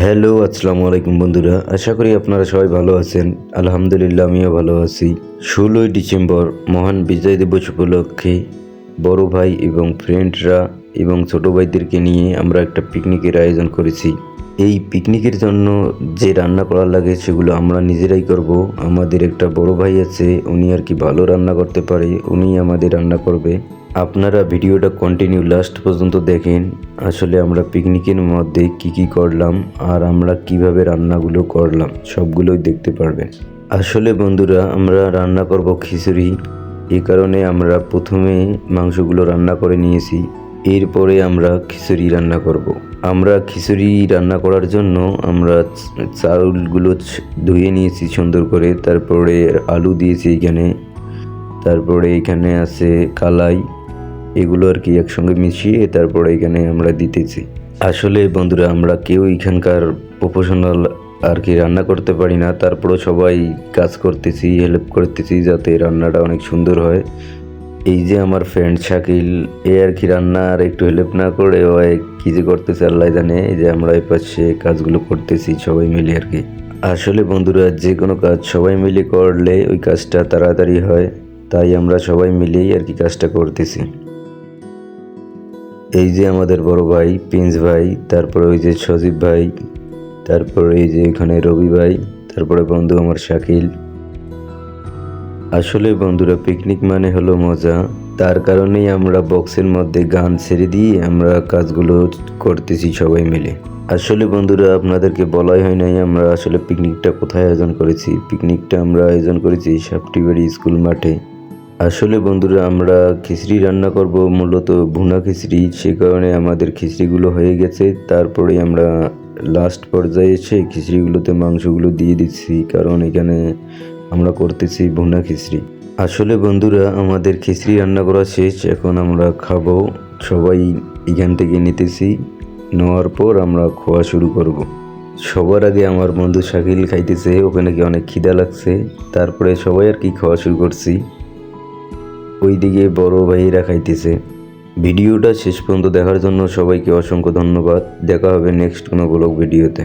Hello, আসসালামু আলাইকুম বন্ধুরা। আশা করি আপনারা সবাই ভালো আছেন। আলহামদুলিল্লাহ, আমিও ভালো আছি। ষোলোই ডিসেম্বর মহান বিজয় দিবস উপলক্ষে বড় ভাই এবং ফ্রেন্ডরা এবং ছোট ভাইদেরকে নিয়ে আমরা একটা পিকনিকের আয়োজন করেছি। এই পিকনিকের জন্য যে রান্না করা লাগে সেগুলো আমরা নিজেরাই করব। আমাদের একটা বড় ভাই আছে, উনি আর কি ভালো রান্না করতে পারে উনি আমাদের রান্না করবে। আপনারা ভিডিওটা কন্টিনিউ লাস্ট পর্যন্ত দেখেন, আসলে আমরা পিকনিকের মধ্যে কি কি করলাম আর আমরা কীভাবে রান্নাগুলো করলাম, সবগুলোই দেখতে পারবেন। আসলে বন্ধুরা, আমরা রান্না করব খিচুড়ি। এই কারণে আমরা প্রথমে মাংসগুলো রান্না করে নিয়েছি। এরপরে আমরা খিচুড়ি রান্না করব। আমরা খিচুড়ি রান্না করার জন্য আমরা চাউলগুলো ধুয়ে নিয়েছি সুন্দর করে। তারপরে আলু দিয়েছি এখানে। তারপরে এখানে আছে কালাই। এগুলো আর কি একসঙ্গে মিশিয়ে তারপরে এখানে আমরা দিতেছি। আসলে বন্ধুরা, আমরা কেউ এখানকার প্রফেশনাল আর কি রান্না করতে পারি না। তারপরে সবাই কাজ করতেছি হেল্প করতেছি যাতে রান্নাটা অনেক সুন্দর হয়। এই যে আমার ফ্রেন্ড শাকিল, এ আর কি রান্না, আর একটু হেল্প না করে ও কি যে করতেছে আল্লাহ জানে, এই যে আমরা এই পাশে কাজগুলো করতেছি সবাই মিলে আর কি। আসলে বন্ধুরা, যে কোনো কাজ সবাই মিলে করলে ওই কাজটা তাড়াতাড়ি হয়, তাই আমরা সবাই মিলেই আর কি কাজটা করতেছি। এই যে আমাদের বড় ভাই, প্রিন্স ভাই, তারপরে ওই যে সজীব ভাই, তারপরে এই যে এখানে রবি ভাই, তারপরে বন্ধু আমার শাকিল আসলে বন্ধুরা পিকনিক মানে হলো মজা। তার কারণেই আমরা বক্সের মধ্যে গান ছেড়ে দিয়ে আমরা কাজগুলো করতেছি সবাই মিলে। আসলে বন্ধুরা, আপনাদেরকে বলাই হয় নাই আমরা আসলে পিকনিকটা কোথায় আয়োজন করেছি। পিকনিকটা আমরা আয়োজন করেছি সাপটিবাড়ি স্কুল মাঠে। আসলে বন্ধুরা, আমরা খিচড়ি রান্না করব, মূলত ভুনা খিচড়ি। সে কারণে আমাদের খিচড়িগুলো হয়ে গেছে। তারপরে আমরা লাস্ট পর্যায়ে এসে খিচড়িগুলোতে মাংসগুলো দিয়ে দিচ্ছি। কারণ এখানে আমরা করতেছি ভুনা খিচড়ি। আসলে বন্ধুরা, আমাদের খিচড়ি রান্না করা শেষ। এখন আমরা খাব, সবাই এখান থেকে নিতেছি। নেওয়ার পর আমরা খাওয়া শুরু করব। সবার আগে আমার বন্ধু শাকিল খাইতেছে, ওখানে কি অনেক খিদা লাগছে? তারপরে সবাই আর কি খাওয়া শুরু করছি। ওইদিকে বড় ভাইয়েরা খাইতেছে। ভিডিওটা শেষ পর্যন্ত দেখার জন্য সবাইকে অসংখ্য ধন্যবাদ। দেখা হবে নেক্সট কোনো ব্লগ ভিডিওতে।